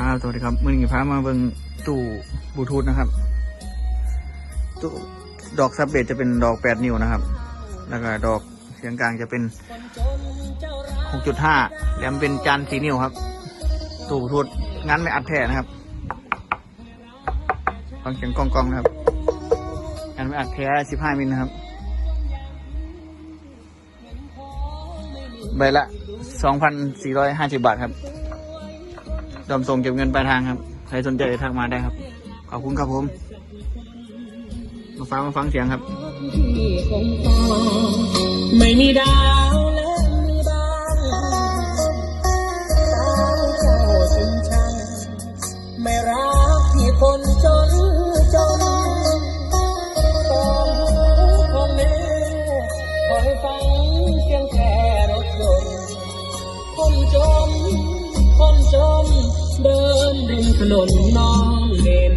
อ่าสวัสดีครับมื่อนี้พามาเบิ่งตู้บลูทูธนะครับตู้ดอกซับเบสจะเป็นดอกแปดนิ้วนะครับ แล้วก็ดอกเสียงกลางจะเป็นหกจุดห้าแหลมเป็นจานสี่นิ้วครับ ตู้บลูทูธงั้นไม่อัดแท้นะครับฟังเสียงกองๆนะครับงั้นไม่อัดแท้สิบห้ามิลนะครับใบละสองพันสี่ร้อยห้าสิบบาทครับ ยอมส่งเก็บเงินปลายทางครับ ใครสนใจทักมาได้ครับ ขอบคุณครับผม มาฟังมาฟังเสียงครับที่คงฟ้าไม่มีดาวและมีบ้านเจ้าชิงชังไม่รักที่คนจนจนตอนของแม่คอยฟังเสียงแค่รถยนต์คนจนคนจน lớn bên ถนนน้องเนน